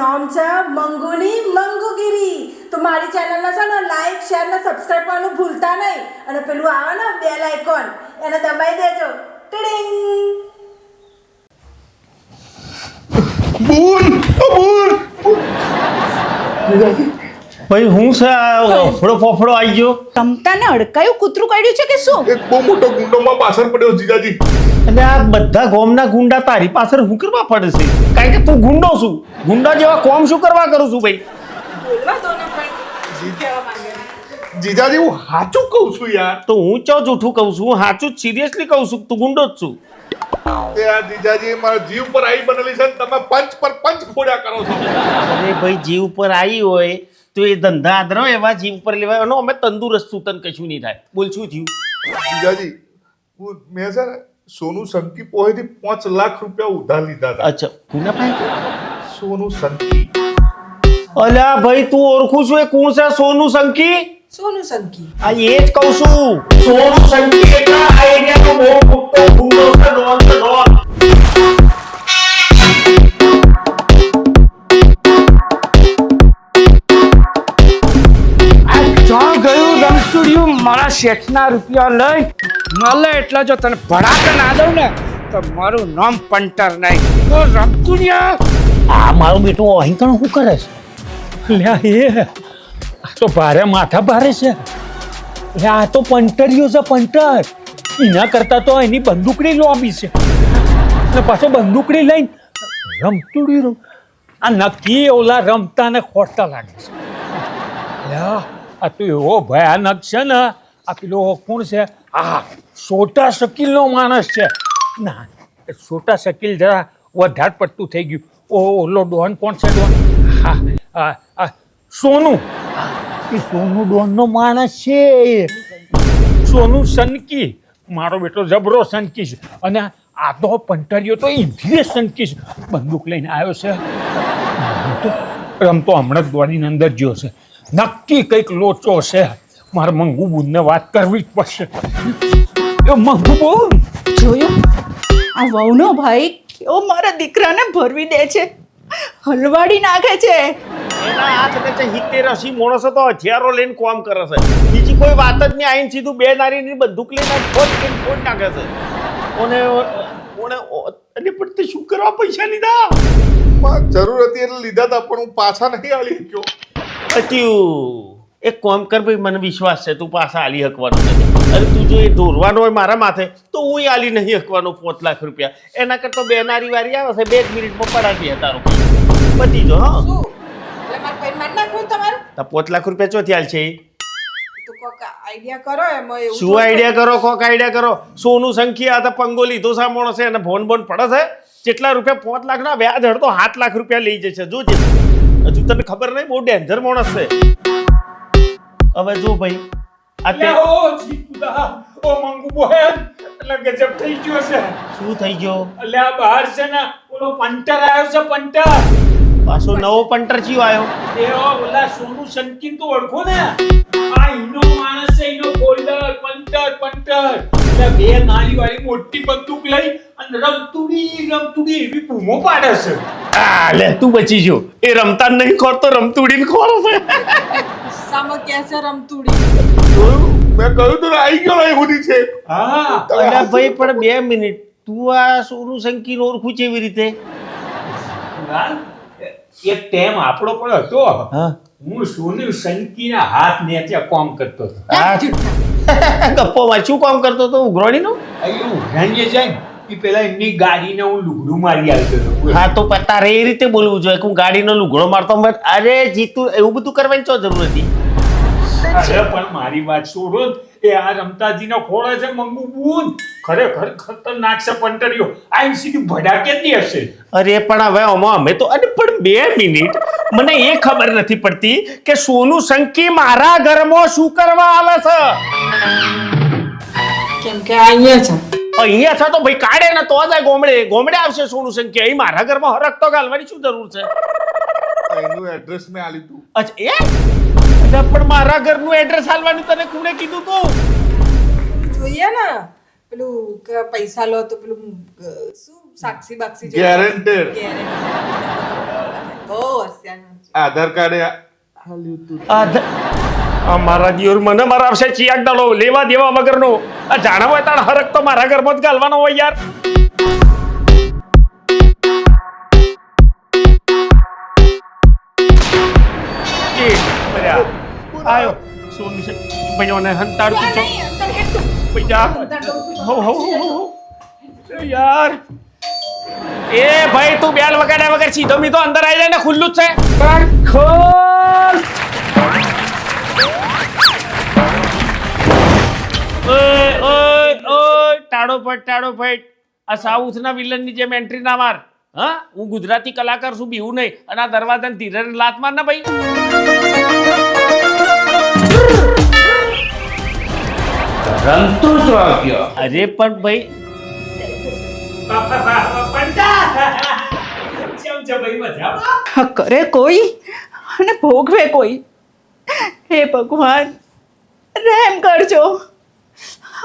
નામ છે મંગુની મંગુગીરી. તો મારી ચેનલને છે ને લાઈક શેર ને સબસ્ક્રાઈબ કરવાનું ભૂલતા નહીં. અને પેલું આવે ને બેલ આઇકોન એને દબાઈ દેજો. ટીડિંગ! બોલ બોલ ભાઈ હું છે આ ફફડો ફફડો આવી ગયો? તમતાને અડકાયું કૂતરું કાઢ્યું છે કે શું? એક બહુ મોટો ગુંડોમાં પાછળ પડ્યો જીજાજી અને આ બધા ગોમના ગુંડા તારી પાછળ હું કરવા પડે છે? કારણ કે તું ગુંડો છું. ગુંડા જેવા કોમ શું કરવા કરું છું ભાઈ? જીજાજી હું સાચું કહું છું યાર. તો હું ચો જૂઠું કહું છું? હું સાચું સિરિયસલી કહું છું તું ગુંડો જ છું. જીજાજી મારા જીવ પર આવી બનેલી છે ને તમે પંચ પર પંચ ફોડ્યા કરો છો. અરે ભાઈ જીવ પર આવી હોય તો એ ધંધા આદરો એવા જીવ પર લેવાય. એનો અમે તંદુરસ્ત છું તને કશું નહીં થાય. બોલ શું થયું? જીજાજી હું મેં છે ને સોનું સંકી પોહેથી પાંચ લાખ રૂપિયા ઉધાર લીધા હતા. અચ્છા કોના પાસે? સોનું સંકી. અલ્યા ભાઈ તું ઓળખું છું એ કોણ છે સોનું સંકી? સોનું સંકી. આ એ જ કહું છું. સોનું સંકી એટલે આ એરિયાનો બહુ મોટો ગુંડો છે ડોન છે ડોન ગયું રંગ સ્ટુડિયો મારા શેઠના રૂપિયા લઈ. મળે એટલે જો તને ભડાક ના દઉં ને તો મારું નામ પંટર નહીં. તો રમતુડિયા આ મારું બેટું અહીં કણ શું કરે છે? લ્યા એ. આ તો ભારે માથા ભારે છે. લે આ તો પંટરિયો છે પંટર. એના કરતા તો એની બંદૂકડી લોબી છે. ને પાછો બંદૂકડી લઈને રમતુડી રમ આ નક્કી ઓલા રમતા ને ખોટતા લાગે છે. લ્યા આ તો એવો ભયાનક છે ને આ પેલો કોણ છે? આ સોટા શકીલનો માણસ છે. ના સોટા શકીલ જરા વધારે પડતું થઈ ગયું. ઓ, ઓલો ડોન કોણ છે ડોન? હા હા સોનું. સોનું ડોનનો માણસ છે સોનું સનકી. મારો બેટો જબરો સનકી છે. અને આ તો પંટરિયો તો ઈધીરે સનકી છે. બંદૂક લઈને આવ્યો છે. રમતો હમણાં જ દોડીને અંદર ગયો છે. નક્કી કંઈક લોચો છે. મારે મંગુ બુનને વાત કરવી જ પડશે. એ મંગુ બોન જોયું? આ વહુનો ભાઈ કેવો મારા દીકરાને ભરવી દે છે. હલવાડી નાખે છે. એના હાથ છે હિત્તેર અસી માણસો તો હથિયારો લઈને કામ કરે છે. બીજી કોઈ વાત જ નહીં આઈને સીધું બે નારીની બંદૂક લઈને ખોટ કરીને ફોટ નાખે છે. ઓને ઓને એટલે પણ તે શું કરવા પૈસા લીધા? માં જરૂર હતી એટલે લીધા હતા પણ હું પાછા નહીં આલી શક્યો. અચ્યું એક કોમ કર ભાઈ મને વિશ્વાસ છે તું પાછા આલી હકવાનો નથી અરે તું જો એ દોરવાનો હોય મારા માથે તો હું આલી નહીં હકવાનો પાંચ લાખ રૂપિયા. એના કરતા બે નારી વારી આવે છે બે જ મિનિટમાં પડાવી દે તારો પતી જો હા. પાંચ લાખ રૂપિયા ચોથી હાલ છે શું આઈડિયા કરો. કોક આઈડિયા કરો? સોનું સંખ્યા હતા તો પંગો લીધો સા છે અને ફોન બોન પડે છે. કેટલા રૂપિયા પાંચ લાખ ના વ્યાજ હડતો સાત લાખ રૂપિયા લઈ જશે. જોજે. હજુ તને ખબર નહીં બહુ ડેન્જર માણસ છે. હવે જો ભાઈ આ તે ઓ જીતુદા ઓ મંગુ બોહેન એટલે ગજબ થઈ ગયો છે. શું થઈ ગયો? એટલે આ બહાર છે ને ઓલો પંટર આવ્યો છે પંટર. પાછો નવો પંટર ચિયો આવ્યો? એ ઓલા સોનું સંકીન તો ઓળખો ને? આ ઈનો માણસ છે ઈનો ગોલ્ડર પંટર પંટર. એટલે બે નાળી વાળી મોટી બંદૂક લઈ અને રમતુડી રમતુડી એવી બૂમો પાડે છે. આ લે તું બચી જો એ રમતા નહીં ખોરતો રમતુડીને ખોરો છે કહે છે રમતુડી? મેં કહ્યું તું ને આઈ ગયો અહીં સુધી છે. હા. અલ્યા ભાઈ પણ બે મિનિટ. તું આ સોનું સંકીન ઓળખું છે એવી રીતે? એક ટેમ આપણો પણ હતો. હું. સોનું સંકીના હાથ નેચે કામ કરતો હતો. આ ગપ્પો માં શું કામ કરતો હતો? ઉઘરોણીનો? અહીં ઉઘરાણીએ જાય ને એ પેલા એમની ગાડીને હું લુગડું મારી આવતો હતો. હા તો પત્તા તારે એ રીતે બોલવું જોઈએ કે હું ગાડીનો લુગડો મારતો. અરે જીતુ એવું બધું કરવાની ચો જરૂર હતી? અરે પણ મારી વાત છોડો એ આ રમતાજીનો ખોળો છે મંગુ બૂન. ખરેખર ખતરનાક છે પંટરીઓ. આઈ સીધી ભડાકે જ હશે. અરે પણ હવે આમાં અમે તો અરે પણ બે મિનિટ. મને એ ખબર નથી પડતી કે સોનુ સંકી મારા ઘરમાં શું કરવા આવે છે? કેમ કે અહીંયા છે. અહીંયા છે તો ભાઈ કાઢે ને તો જાય ગોમડે ગોમડે આવશે સોનુ સંકી. અહીં મારા ઘરમાં હરકતો ગાલવાની શું જરૂર છે? એનું એડ્રેસ મેં આલી તું અચ્છા એ? અચ્છા, પણ મારા ઘરનું એડ્રેસ આલવાનું તને કોણે કીધું તું જોઈએ ને પેલું કે પૈસા લો તો પેલું શું સાક્ષી બાક્ષી જેવું. Guaranteed. Guaranteed. બહુ હોશિયાર આધાર કાર્ડ હાલ્યું તું આ આ મારા દિયોર મને મારા આવશે ચિયાક દાડો લેવા દેવા વગરનો આ જાણા હોય તાણ હરક તો મારા ઘરમાં જ ગાલવાનો હોય યાર એ આયો સોનું છે ભાઈઓને હંતાડતું છો પૈસા હો હો હો હો હો. યાર એ ભાઈ તું બેલ વગાડ્યા વગર સીધો મીધો અંદર આવી જાય ને ખુલ્લું જ છે ખોલ ઓય ઓય ઓય ટાળો ફટ ટાળો ફટ આ સાઉથના વિલનની જેમ એન્ટ્રી ના માર. હા? હું ગુજરાતી કલાકાર છું બીવું નહીં. અને આ દરવાજાને ધીરે લાત માર ને ભાઈ. રમતો જ વાગ્યો અરે પણ ભાઈ છે કરે કોઈ? અને ભોગવે કોઈ? હે ભગવાન રહેમ કરજો.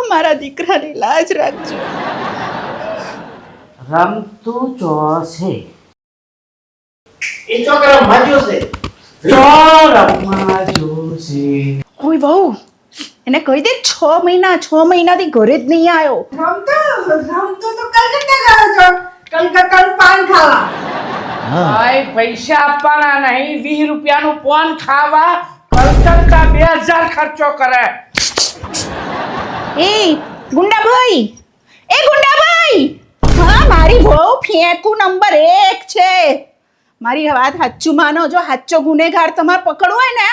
મારા દીકરાની લાજ રાખજો. રમતો છે? એ છોકરા માજો છે. કોઈ બહુ એને કહી દે છ મહિના છ મહિનાથી ઘરે જ નહીં આવ્યો રમતો? રમતો તો કલકત્તા ગયો છો. કલકત્તાનું પાન ખાવા. ભાઈ પૈસા આપવાના નહીં. વીસ રૂપિયાનું પોન ખાવા કલકત્તા બે હજાર ખર્ચો કરે. એ ગુંડાભાઈ. એ ગુંડાભાઈ. હા મારી બહુ ફેંકુ નંબર એક છે. મારી વાત સાચું માનો જો સાચો ગુનેગાર તમારે પકડવો હોય ને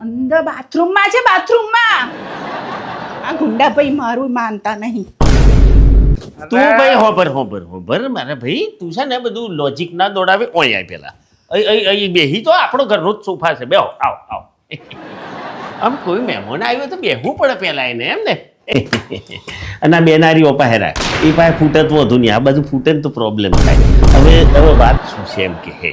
અંદર બાથરૂમમાં છે બાથરૂમમાં. આ ગુંડા ભાઈ મારું માનતા નહીં. તું ભાઈ હોબર હોબર હોબર મારા ભાઈ તું છે ને બધું લોજિક ના દોડાવે ઓય આય પેલા. અહીં અહીં બેહી તો આપણો ઘરનો જ સોફા છે. બેહો આવ આવો. આમ કોઈ મહેમાન આવ્યો તો બેહવું પડે પેલા એને એમ ને? અને આ બેનારીઓ ઓપા હેરા એ પાસે ફૂટત વધુ નહીં. આ બધું ફૂટે ને તો પ્રોબ્લેમ થાય. હવે હવે વાત શું છે એમ કે હે?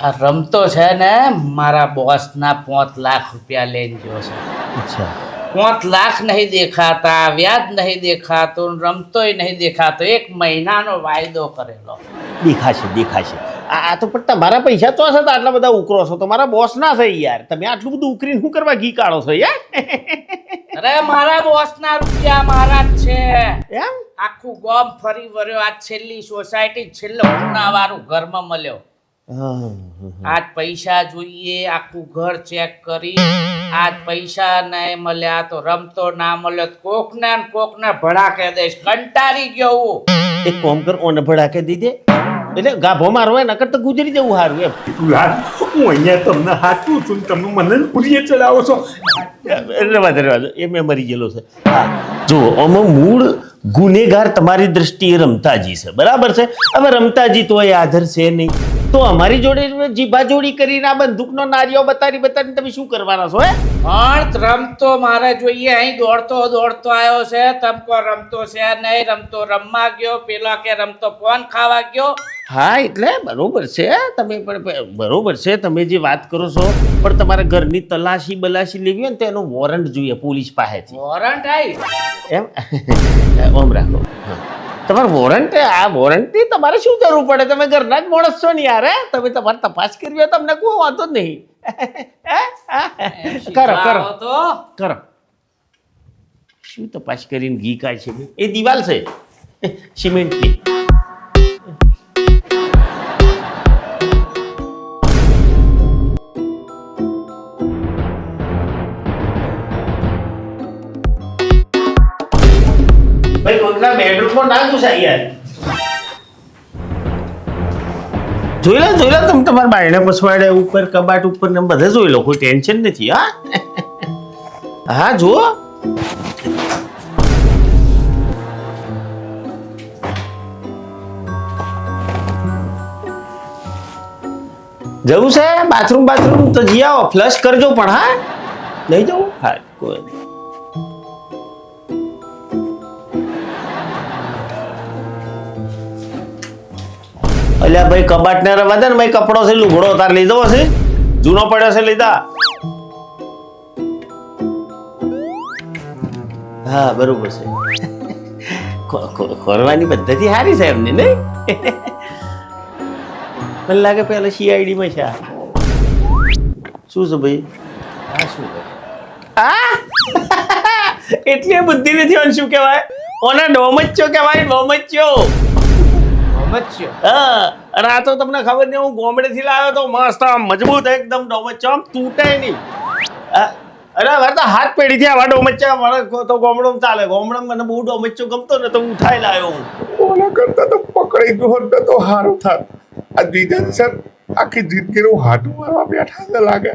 આ રમતો છે ને મારા બોસના પાંચ લાખ રૂપિયા લઈને ગયો છે. અચ્છા. પાંચ લાખ નહીં દેખાતા વ્યાજ નહીં દેખાતું રમતોય નહીં દેખાતો એક મહિનાનો વાયદો કરેલો. દેખાશે દેખાશે. આ તો પણ તમારા પૈસા તો હશે તો આટલા બધા ઉકરો છો. તમારા બોસ ના છે યાર. તમે આટલું બધું ઉકરીને શું કરવા ઘી કાઢો છો યાર? અરે મારા બોસના રૂપિયા મારા જ છે. એમ? આખું ગોમ ફરી વર્યો આ છેલ્લી સોસાયટી છેલ્લો ખૂણાવાળું ઘરમાં મળ્યો. આજ પૈસા જોઈએ આખું ઘર ચેક કરી. આજ પૈસા નહીં મળ્યા તો રમતો ના મળ્યો ને કોક ને ભડાકે દઈશ કંટાળી ગયો હું. એક કોમ કર ઓને ભડાકે દીધે એટલે ગાભો મારો હોય નકર તો ગુજરી જવું સારું એમ. હું અહીંયા તમને હાચું છું તમે મને પૂરીએ ચલાવો છો. રહેવા દે રહેવા એ મેં મરી ગયેલો છે. હા જો આમાં મૂળ ગુનેગાર તમારી દ્રષ્ટિએ રમતાજી છે. બરાબર છે? હવે રમતાજી તો એ આધર છે નહીં. તો અમારી જોડે જીભા જોડી કરીને આ બંદૂકનો નારીઓ બતાડી બતાડી તમે શું કરવાના છો હે? પણ રમતો મારે જોઈએ અહીં દોડતો દોડતો આવ્યો છે. તમકો રમતો છે નહીં રમતો રમવા ગયો. પેલા કે રમતો ફોન ખાવા ગયો. હા એટલે બરોબર છે. તમે પણ પણ બરોબર છે. તમે જે વાત કરો છો પણ તમારે ઘરની તલાશી બલાશી લેવી હોય ને તો એનો વોરંટ જોઈએ પોલીસ પાસેથી. વોરંટ આવી એમ? ઓમ રાખો. હા. તમારે વોરંટ આ વોરંટી તમારે શું જરૂર પડે? તમે ઘરના જ માણસ છો ને યાર તમે તમારે તપાસ કરવી હોય તમને કોઈ વાંધો જ નહીં. કરો કરો. કરો. શું તપાસ કરીને ઘી કાઢ છે? એ દિવાલ છે. સિમેન્ટની. કોઈકના બેડરૂમમાં ના ઘુસાઈ યાર. જોઈ લો જોઈ લો, તમે તમારા બાયણે પછવાડે ઉપર, કબાટ ઉપર ને બધે જોઈ લો, કોઈ ટેન્શન નથી, હા? હા, જુઓ. જવું છે? Bathroom bathroom? તો જી આવો ફ્લશ કરજો પણ, હા? લઈ જવું હા, કોઈ નહીં. અલ્યા ભાઈ કબાટ ને રવા દે ને ભાઈ કપડો છે લુગડો તાર લીધો છે જૂનો પડ્યો છે લીધા. હા બરોબર છે. ખોરવાની પદ્ધતિ સારી છે એમની ને મને લાગે પેલા સીઆઈડીમાં છે. શું છે ભાઈ? આ શું આ? એટલી બુદ્ધિ નથી શું કહેવાય? ઓના ડોમચ્યો કહેવાય ડોમચ્યો હા અને આ તો તમને ખબર નહીં હું ગોમડેથી લાવ્યો તો મસ્ત આમ મજબૂત એકદમ ડોમચ્યો આમ તૂટે નહીં. અરે હવે તો હાથ પેઢીથી આવા ડોમચ્યા મળે તો ગોમડો ચાલે. ગોમડો મને બહુ ડોમચ્યો ગમતો ને તો હું ઉઠાઈ લાવ્યો હું. ઓલા કરતા તો પકડી ગયો હોત તો સારું થાત. આ જીજન સર આખી જિંદગીનું હાથ મારવા બેઠા લાગે.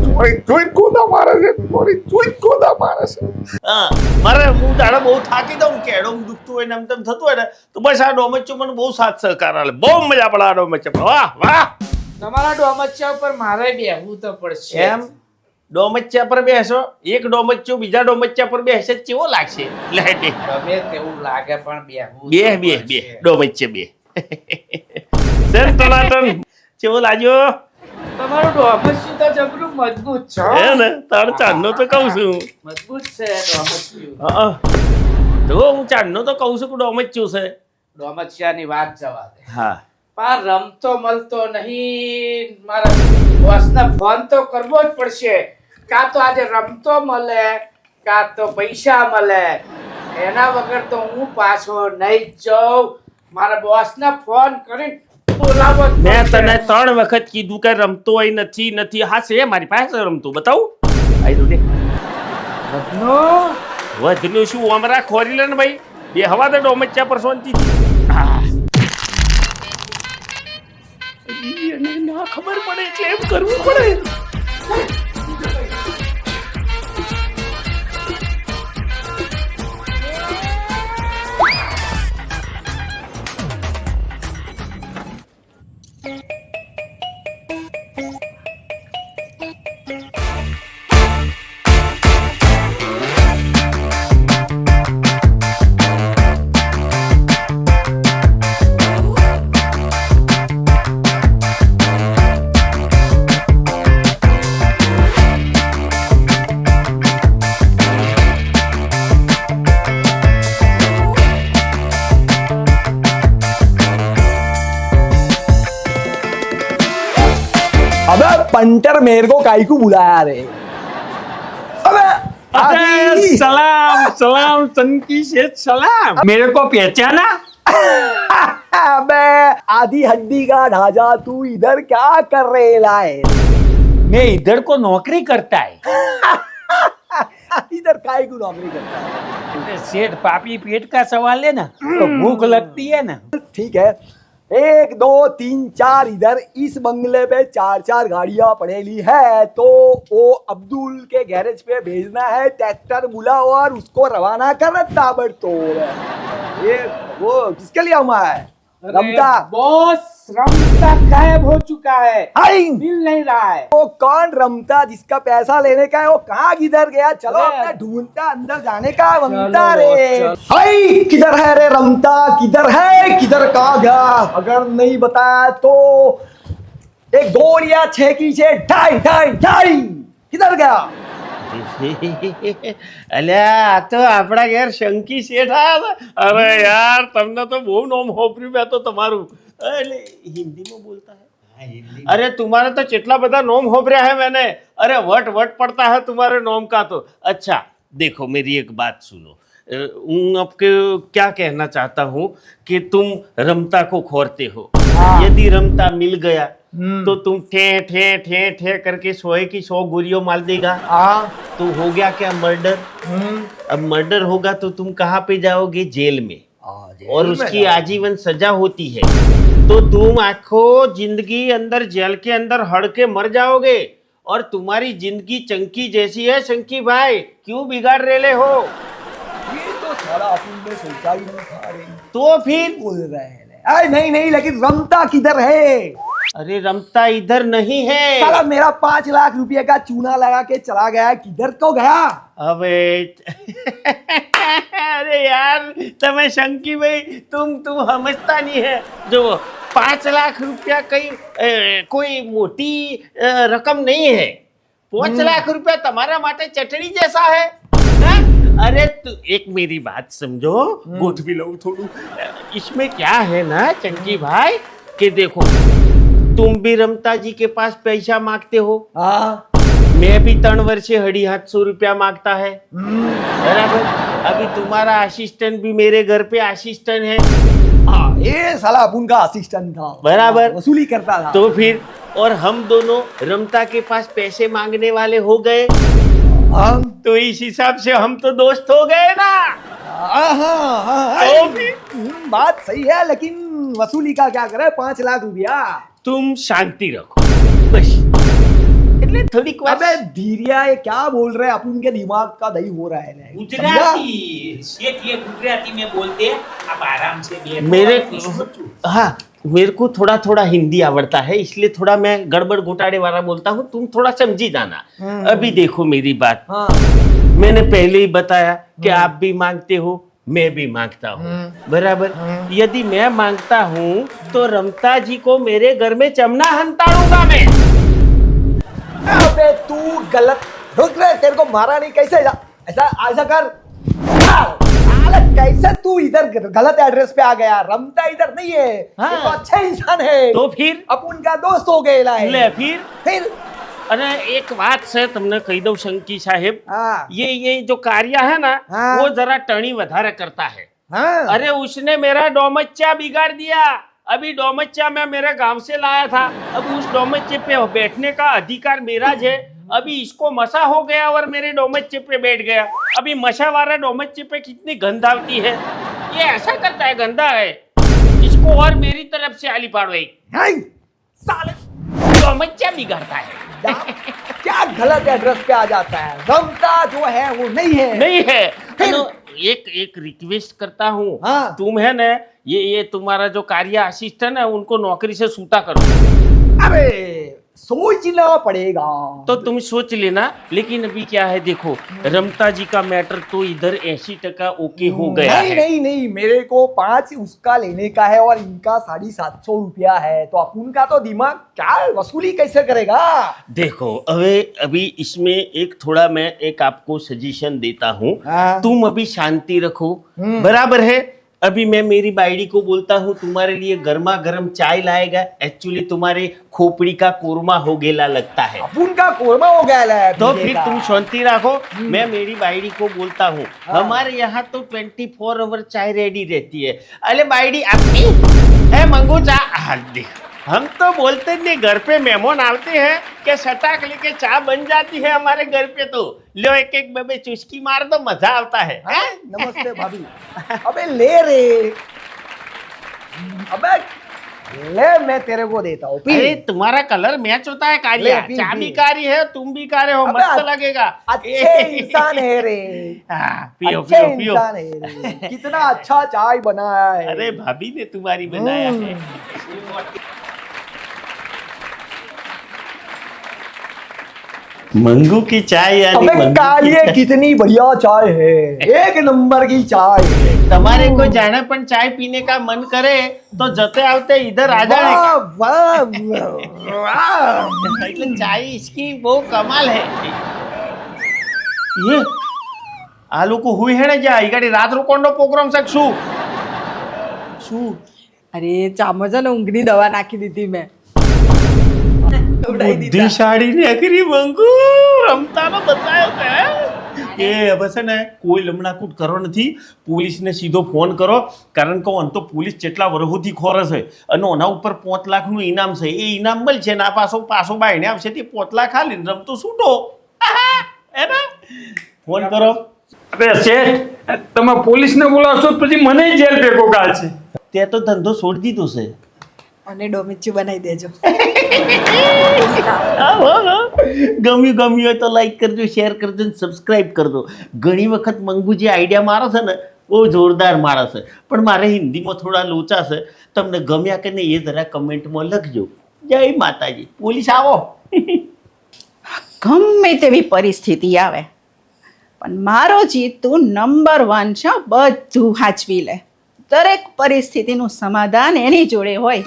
ગોદા મારે છે. ચોરી જોઈ ગોદા મારે છે. હા મારે હું દાડે બહુ થાકી દઉં કેડો દુખતું હોય ને આમ તેમ થતું હોય ને તો બસ આ ડોમચ્યો મને બહુ સાથ સહકાર આલે બહુ મજા પડે આ ડોમચ્યો વાહ વાહ. તમારા ડોમચ્યા ઉપર મારે બેહવું તો પડશે એમ? ડોમચ્યા પર બેસો એક ડોમચ્યો બીજા ડોમચ્યા પર બેસે ચેવો લાગશે? લે બે ગમે તેવું લાગે પણ બેહવું બે બે બે. ડોમચ્યા બે સર તલાટન ચેવો લાગ્યો? તમારું ડોમચ્યું તો જબરું મજબૂત છે? હો. હે ને તાર ચાંદનો તો કહું છું. મજબૂત છે ડોમચ્યું. હા તો હું ચાંદનો તો કહું છું કે ડોમચ્યું છે. ડોમચ્યાની વાત જવા દે. હા. પણ રમતો મળતો નહીં. મારા બોસને ફોન તો કરવો જ પડશે. કાં તો આજે રમતો મળે કાં તો પૈસા મળે. એના વગર તો હું પાછો નહીં જાઉં. મારા બોસને ફોન કરીને મેં તને ત્રણ વખત કીધું કે રમતો અહીં નથી નથી. હા છે મારી પાસે રમતું. બતાવું? આઈ દો દે વધનું? શું? ઓમરા ખોરી લે ને ભાઈ. બે હવા દે ડોમચ્યા પર એને ના ખબર પડે એટલે એમ કરવું પડે. पंटर मेरे को काई को बुलाया रे। अबे अरे सलाम सलाम सनकी शेठ सलाम। मेरे को पहचाना? अबे आधी हड्डी का ढांचा तू इधर क्या कर रहे लाए। मैं इधर को नौकरी करता है। इधर काय को नौकरी करता है। सेठ पापी पेट का सवाल है ना तो भूख लगती है ना। ठीक है एक दो तीन चार इधर इस बंगले पे चार चार गाड़ियाँ पड़ेली है तो वो अब्दुल के गैरेज पे भेजना है ट्रैक्टर बुला और उसको रवाना कर ताबड़तोड़। ये वो किसके लिए हुआ है? रमता। बॉस! रमता गायब हो चुका है हाय मिल नहीं रहा है वो कौन रमता जिसका पैसा लेने का है वो कहाँ किधर गया चलो अरे। अपना ढूंढता अंदर जाने का बनता चलो, रे चलो। हाय किधर है रे रमता किधर है किधर कहाँ गया अगर नहीं बताया तो एक गोलियां छह की छह ढाई ढाई ढाई किधर गया અલ્યા આ તો આપણા ઘેર શંકી શેઠ આયા હતા અરે યાર તમને તો બહુ નોમ હોપર્યું મેં તો તમારું એટલે હિન્દીમાં બોલતા है अरे तुम्हारे तो चिटला बता नोम हो रहा है मैंने अरे वट वट पड़ता है तुम्हारे नोम का तो अच्छा देखो मेरी एक बात सुनो अ, हूँ आपके क्या कहना चाहता हूँ कि तुम रमता को खोरते हो यदि रमता मिल गया तो तुम ठे ठे ठे ठे करके सोए की सौ गोलियों मार देगा हाँ तो हो गया क्या मर्डर अब मर्डर होगा तो तुम कहाँ पे जाओगे जेल में और उसकी आजीवन सजा होती है तो तुम आखो ज़िंदगी अंदर जेल के अंदर हड़ के मर जाओगे। और तुम्हारी ज़िंदगी चंकी जैसी है शंकी भाई। क्यों बिगाड़ रेले हो? ये तो सारा सोचा ही नहीं था तो फिर? बोल रहे हैं। अरे नहीं नहीं लेकिन रमता किधर है? अरे रमता इधर नहीं है। साला मेरा पाँच लाख रुपए का चूना लगा के चला गया किधर को गया? अबे अरे यार तो तमें शंकी भाई तुम तुम समझता नहीं है। जो पाँच लाख रुपया कई कोई मोटी ए, रकम नहीं है। पाँच हम्म। लाख रुपया तुम्हारा माटे चटनी जैसा है। ना? अरे तू एक मेरी बात समझो हम्म। गोठ भी लो थोड़ू। इसमें क्या है ना चंकी भाई के देखो तुम भी रमता जी के पास पैसा मांगते हो? हाँ। मैं भी तन वर्षे हड़ी हाथ सौ रुपया माँगता है। बराबर। अभी तुम्हारा असिस्टेंट भी मेरे घर पे असिस्टेंट है। हाँ ये साला अपुन का असिस्टेंट था। बराबर। वसूली करता था। तो फिर और हम दोनों रमता के पास पैसे मांगने वाले हो गए। हाँ। तो इस हिसाब से हम तो दोस्त हो गए ना। हाँ, हाँ, हाँ, तो हम्म, बात सही है लेकिन वसूली का क्या करे? पाँच लाख रुपया। तुम शांति रखो बस એટલે થોડીક વાર अबे धीरिया ये क्या बोल रहे हैं अपन के दिमाग का दही हो रहा है ना। ગુજરાતી શેઠ ये गुजराती में बोलते हैं आप आराम से बैठो मेरे और सोचो। हाँ मेरे को थोड़ा थोड़ा हिंदी आवड़ता है इसलिए थोड़ा मैं गड़बड़ घोटाले वाला बोलता हूँ तुम थोड़ा समझी जाना अभी देखो मेरी बात हाँ मैंने पहले ही बताया कि आप भी मांगते हो मैं भी माँगता हूँ। बराबर? यदि मैं माँगता हूँ तो रमता जी को मेरे घर में चमना हंताड़ूँगा मैं। अबे तू गलत रुक रे तेरे को मारा नहीं कैसे? जा ऐसा ऐसा कर। कैसे? तू इधर गलत एड्रेस पे आ गया रमता इधर नहीं है। हाँ। तो अच्छा इंसान है। तो फिर? अपन का दोस्त हो गए ले फिर? फिर? अरे एक बात से तुमने कही दो शंकी साहेब हाँ। ये ये जो कार्य है ना हाँ। वो जरा टणी वधारा करता है हाँ। अरे उसने मेरा डोमच्चा बिगाड़ दिया अभी डोमच्चा मैं मेरे गांव से लाया था अब उस डोमच्चे पे बैठने का अधिकार मेरा है अभी इसको मसा हो गया और मेरे डोमच्चे पे बैठ गया अभी मसा वाला डोमच्चे पे कितनी गंध आती है ये ऐसा करता है गंदा है इसको और मेरी तरफ से आली पाड़ो एक साले डोमच्चा बिगाड़ता है क्या गलत एड्रेस पे आ जाता है रमता जो है वो नहीं है नहीं है फिर? तो एक एक रिक्वेस्ट करता हूँ हाँ। तुम है ना ये ये तुम्हारा जो कार्य असिस्टेंट है उनको नौकरी से सूता करो अबे सोचना पड़ेगा। तो तुम सोच लेना लेकिन अभी क्या है देखो रमता जी का मैटर तो इधर ऐसी टका ओके हो गया नहीं है। नहीं नहीं मेरे को पाँच उसका लेने का है और इनका साढ़े सात सौ रुपया है। तो अपन का तो दिमाग क्या वसूली कैसे करेगा? देखो अबे अभी इसमें एक थोड़ा मैं एक आपको सजेशन देता हूँ। हाँ। तुम अभी शांति रखो। हम्म। बराबर है? अभी मैं मेरी बायडी को बोलता हूँ तुम्हारे लिए गर्मा गर्म चाय लाएगा एक्चुअली तुम्हारे खोपड़ी का कोरमा हो गेला लगता है अपन का कोरमा हो गया है तो पीने फिर का। तुम शांति रखो मैं मेरी बायडी को बोलता हूँ हमारे यहाँ तो ट्वेंटी फोर आवर चाय रेडी रहती है अरे बायडी आपकी है मंगू चा हाँ, देख हम तो बोलते नहीं घर पे मेहमान आते हैं कि सटाक लेके चाय बन जाती है हमारे घर पे तो। लो एक एक बबे चुस्की मार दो मज़ा आता है हाँ, नमस्ते भाभी। अबे ले रे। अबे ले मैं तेरे को देता हूँ अरे तुम्हारा कलर मैच होता है कालिया। ले, चाय भी कारी है तुम भी कारे हो मस्त लगेगा। अच्छे इंसान है रे। हाँ, पियो अच्छे पियो पियो। इंसान है रे। कितना अच्छा चाय बनाया है। अरे भाभी ने तुम्हारी बनाया है। मंगू की चाय यानी अबे मंगू कालिए की चाय। कितनी बढ़िया चाय है एक नंबर की चाय है તમારે કોઈ જાણે પણ ચાય પીને કા મન કરે તો જતે આવતે इधर आ जाने वाह, का वाह, वाह। એટલે ચાય इसकी બહુ કમાલ હે ये આ લોકો હુઈ હેણે જા ઈ ગાડી રાત રોકોંડો પ્રોગ્રામ છે કે શું શું અરે ચામાં છે ને ઊંઘની દવા નાખી દીધી મેં ઉડાઈ દીધા. બુદ્ધિશાળી ને અઘરી મંગુ રમતાનો બતાયો તે કે હવે છે ને કોઈ લમણાકૂટ કરો નથી. પોલીસને સીધો ફોન કરો. કારણ કે આમ તો પોલીસ કેટલા વરહોથી ખોરે છે અને ઓના ઉપર પાંચ લાખનું ઇનામ છે. એ ઇનામ મળશે ને આ પાછો પાછો બાઈને આવશે તે પાંચ લાખ હાલીને રમતો છૂટો. હે ને? ફોન કરો. અરે શેઠ તમે પોલીસને બોલાવશો તો પછી મને જેલ ભેગો કાઢશે. તે તો ધંધો છોડી દીધો છે. અને ડોમિચ્યુ બનાવી દેજો. ગમ્યું ગમ્યું હોય તો લાઈક કરજો શેર કરજો ને સબસ્ક્રાઇબ કરજો. ઘણી વખત મંગુ જે આઈડિયા મારે છે ને બહુ જોરદાર મારે છે. પણ મારે હિન્દીમાં થોડા લોચા છે. તમને ગમ્યા કે નહીં એ જરા કમેન્ટમાં લખજો. જય માતાજી. પોલીસ આવો. ગમે તેવી પરિસ્થિતિ આવે. પણ મારો જીત તું નંબર વન છે બધું હાચવી લે. દરેક પરિસ્થિતિનું સમાધાન એની જોડે હોય!